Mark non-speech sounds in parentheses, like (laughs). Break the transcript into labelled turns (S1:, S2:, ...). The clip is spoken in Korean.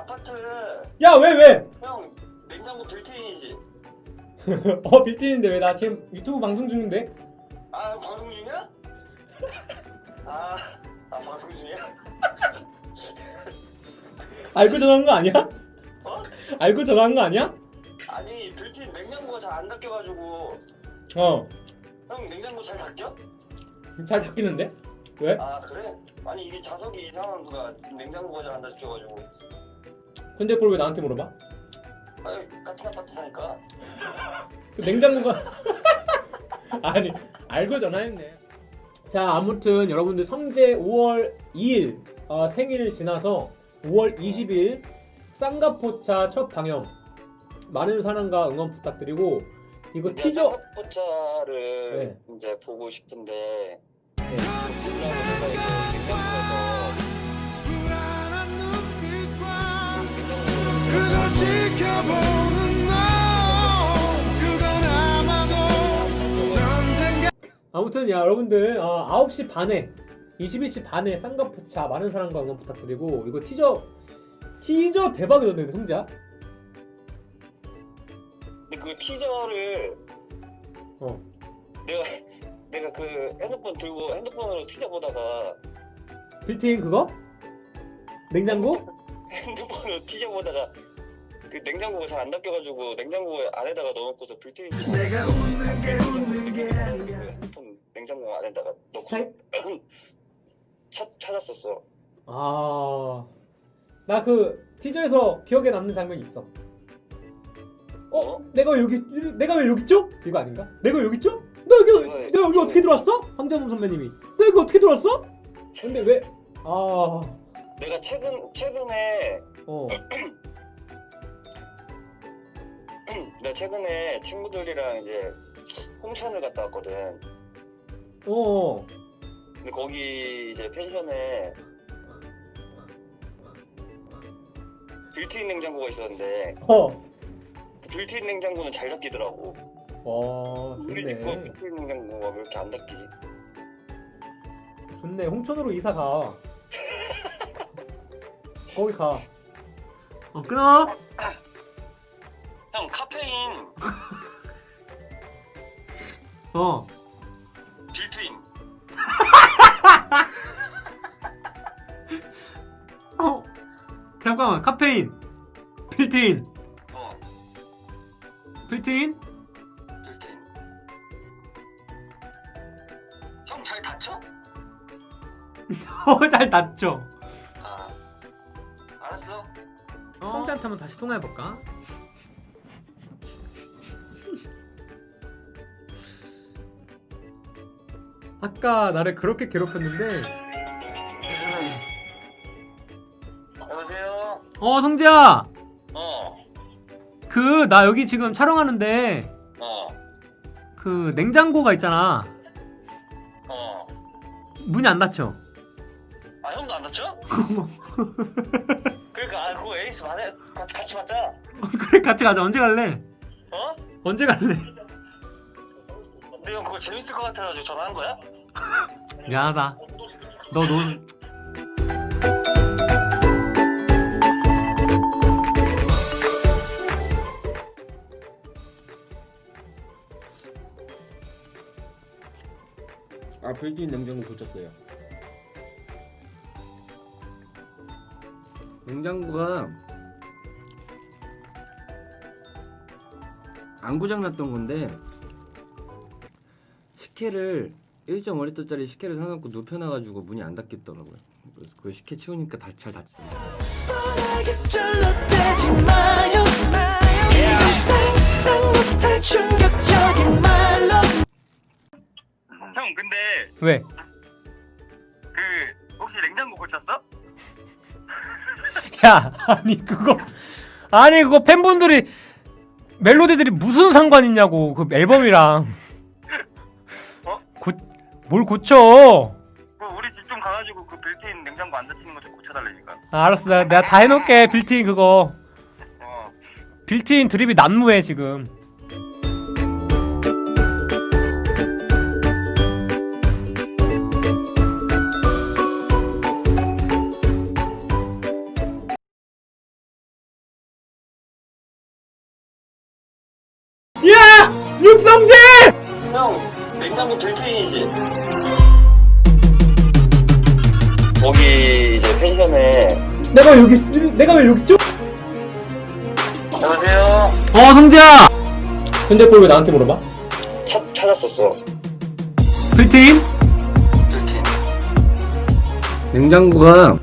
S1: 아파트 야, 왜, 왜? 형 냉장고 빌트인이지? (laughs) 어, 빌트인인데 왜 나 지금 유튜브 방송 중인데?
S2: 아 방송 중이야? 아, 아 방송 중이야? (laughs)
S1: 알고 전화한 거 아니야?
S2: 어?
S1: 알고 전화한 거 아니야?
S2: 아니 빌트인 냉장고가 잘 안 닦여가지고
S1: 어,
S2: 형 냉장고 잘 닦여?
S1: 잘 닦이는데? 왜?
S2: 아 그래? 아니 이게 자석이 이상한 거야 냉장고가 잘 안 닦여가지고
S1: 근데 그걸 왜 나한테 물어봐?
S2: 아 같은 아파트 사니까 (laughs)
S1: 그 냉장고가 (laughs) 아니 알고 전화했네. 자 아무튼 여러분들 성재 5월 2일 어, 생일 지나서 5월 20일 쌍가포차 첫 방영 많은 사랑과 응원 부탁드리고 이거 티저
S2: 포차를
S1: 네.
S2: 이제 보고 싶은데
S1: 네. 아무튼 야 여러분들 어, 9시 반에 21시 반에 쌍가포차 많은 사랑과 응원 부탁드리고 이거 티저 티저 대박이던데 성재야?
S2: 근데 그 티저를
S1: 어.
S2: 내가 (laughs) 내가 그 핸드폰 들고 핸드폰으로 티저 보다가
S1: 빌트인 그거? 냉장고? (laughs)
S2: 핸드폰으로 티저 보다가 그 냉장고가 잘 안 닦여가지고 냉장고 안에다가 넣어놓고서 빌트인
S3: 내가 웃는 게 웃는
S2: 게그
S3: 아니야
S2: 냉장고 안에다가 넣고
S1: 스타일?
S2: 찾, 찾았었어
S1: 아, 나 그 티저에서 기억에 남는 장면이 있어. 어?
S2: 어?
S1: 내가 왜 여기 내가 왜 여기 있죠? 이거 아닌가? 내가 왜 여기 있죠? 나 여기
S2: 그거에-
S1: 내가 여기 어떻게 들어왔어? 황정음 선배님이 나 여기 어떻게 들어왔어? 근데 왜? 아,
S2: 내가 최근 최근에
S1: 어, (clears throat)
S2: 내가 최근에 친구들이랑 이제 홍천을 갔다 왔거든
S1: 어,
S2: 근데 거기 이제 펜션에 빌트인 냉장고가 있었는데
S1: 어,
S2: 그 빌트인 냉장고는 잘 닦이더라고
S1: 와,
S2: 우리 집 거
S1: 좋네,
S2: 빌트인 냉장고가 왜 이렇게 안 닦이지?
S1: 좋네. 홍천으로 이사 가. 거기 가. 어, 끊어.
S2: 형 카페인
S1: 어, 잠깐만, 카페인, 필트인,
S2: 어
S1: 필트인.
S2: 빌트인 형 잘 닫혀?
S1: 어, (laughs) 잘 닿죠.
S2: 아 알았어
S1: 성재한테 한번 다시 통화해볼까? 아까 나를 그렇게 괴롭혔는데 어 성재야
S2: 어
S1: 그 나 여기 지금 촬영하는데
S2: 어,
S1: 그 냉장고가 있잖아
S2: 어.
S1: 문이 안 닫혀
S2: 아 형도 안 다쳐? (laughs) 그러니까 아 그거 에이스 만에 같이 같이 맞자.
S1: 그래 같이 가자 언제 갈래?
S2: 어?
S1: 언제 갈래?
S2: 근데 형 그거 재밌을 것 같아가지고 전화한 거야? (laughs)
S1: 미안하다 너 논...
S4: 아 빌트인 냉장고 고쳤어요. 냉장고가 안 고장났던 건데 식혜를 1.5리터짜리 식혜를 사놓고 눕혀놔가지고 문이 안 닫겠더라고요. 그래서 그 식혜 치우니까 다, 잘 닫더라고요.
S1: 왜?
S2: 그 혹시 냉장고 고쳤어?
S1: 야 아니 그거 아니 그거 팬분들이 멜로디들이 무슨 상관 있냐고 그 앨범이랑
S2: 어?
S1: 고, 뭘 고쳐
S2: 그 우리 집 좀 가가지고 그 빌트인 냉장고 안 닫히는 거 좀 고쳐달라니까.
S1: 아, 알았어 내가, 내가 다 해놓을게 빌트인 그거
S2: 어.
S1: 빌트인 드립이 난무해 지금 야! 육성재!
S2: 형 냉장고 빌트인이지 거기 이제 펜션에
S1: 내가 여기 내가 왜 여기 있죠?
S2: 여보세요
S4: 어 성재야
S1: 그걸 왜 나한테 물어봐?
S2: 찾, 찾았었어
S4: 필팀
S2: 빌트인
S4: 냉장고가